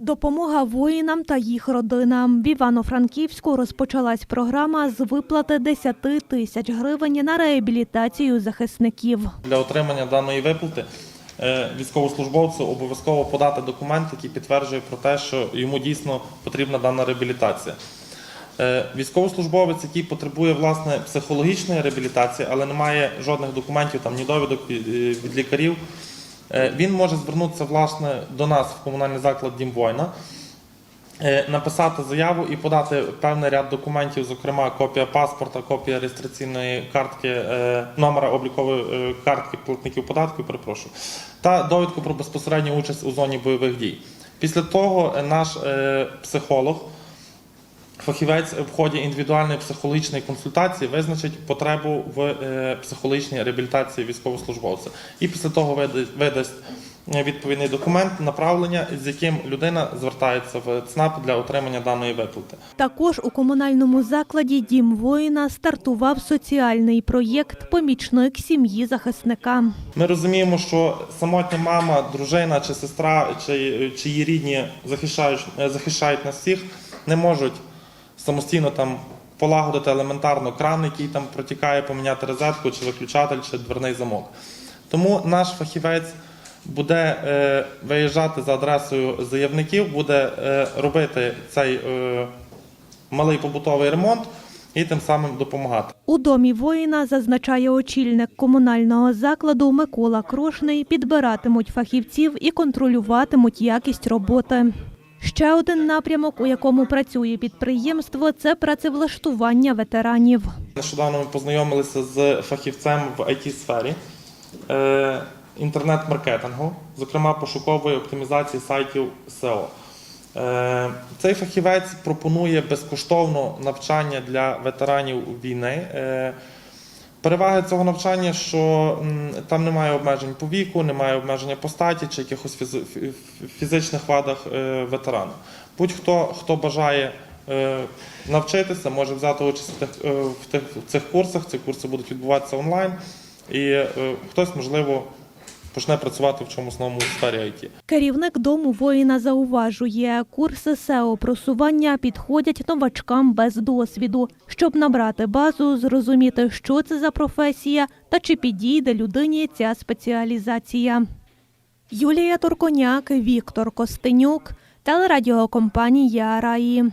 Допомога воїнам та їх родинам. В Івано-Франківську розпочалась програма з виплати 10 тисяч гривень на реабілітацію захисників. Для отримання даної виплати е, військовослужбовцю обов'язково подати документ, який підтверджує про те, що йому дійсно потрібна дана реабілітація. Е, Військовослужбовець, який потребує власне психологічної реабілітації, але не має жодних документів, там ні довідок від е, лікарів, він може звернутися власне до нас в комунальний заклад Дім воїна, е, написати заяву і подати певний ряд документів, зокрема копія паспорта, копія реєстраційної картки, е, номера облікової е, картки платників податків, перепрошую, та довідку про безпосередню участь у зоні бойових дій. Після того е, наш е, психолог. Фахівець в ході індивідуальної психологічної консультації визначить потребу в е, психологічній реабілітації військовослужбовця. І після того вида- видасть е, відповідний документ направлення, з яким людина звертається в ЦНАП для отримання даної виплати. Також у комунальному закладі Дім воїна стартував соціальний проєкт Помічник сім'ї захисника. Ми розуміємо, що самотня мама, дружина чи сестра, чи, чи її рідні захищають, е, захищають нас всіх, не можуть самостійно там полагодити елементарно кран, який там протікає, поміняти розетку, чи виключатель, чи дверний замок. Тому наш фахівець буде е, виїжджати за адресою заявників, буде е, робити цей е, малий побутовий ремонт і тим самим допомагати. У домі воїна, зазначає очільник комунального закладу Микола Крошний, підбиратимуть фахівців і контролюватимуть якість роботи. Ще один напрямок, у якому працює підприємство, це працевлаштування ветеранів. Нещодавно ми познайомилися з фахівцем в it сфері е, інтернет-маркетингу, зокрема пошукової оптимізації сайтів SEO. Е, Цей фахівець пропонує безкоштовно навчання для ветеранів війни. Переваги цього навчання, що там немає обмежень по віку, немає обмеження по статі чи якихось фізичних вадах е, ветерана. Будь-хто, хто бажає е, навчитися, може взяти участь в е, в цих курсах. Ці курси будуть відбуватися онлайн, і хтось, можливо, почне працювати в чомусь новому сфері IT. Керівник дому воїна зауважує, курси SEO просування підходять новачкам без досвіду, щоб набрати базу, зрозуміти, що це за професія та чи підійде людині ця спеціалізація. Юлія Турконяк, Віктор Костенюк, телерадіокомпанія Раї.